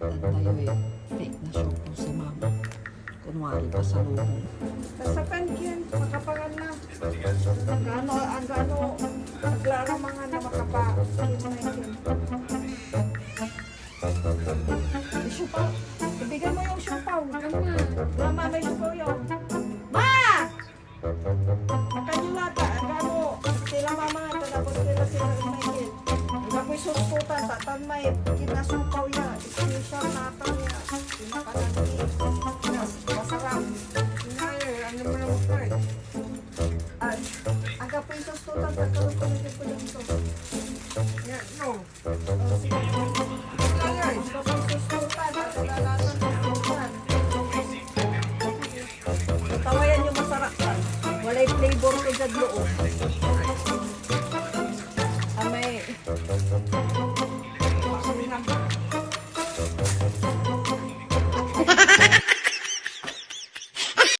tayo eh. Fake na show po si mama. Kunwari pa sa lubong. Sa pankin, makapangan na. Ang ano, ang ano, naglaro mga na yun. Isupaw. Ibigay mo yung supaw. Mama, may supaw yun. Ma! Makanyulata, ang ano, sila mama nga, tanapos sila sila. Ang sa tamay, kinasukaw ya, special natang ya, pinakalagi, nas, masarap. Ngayon, ano mo lang part? Ay, aga po yung sustutan, tagalog ko nito po yung ito. No. Ngayon, aga po yung sustutan, ko sustutan. Tawayan flavor kay Amay. มีน้ำ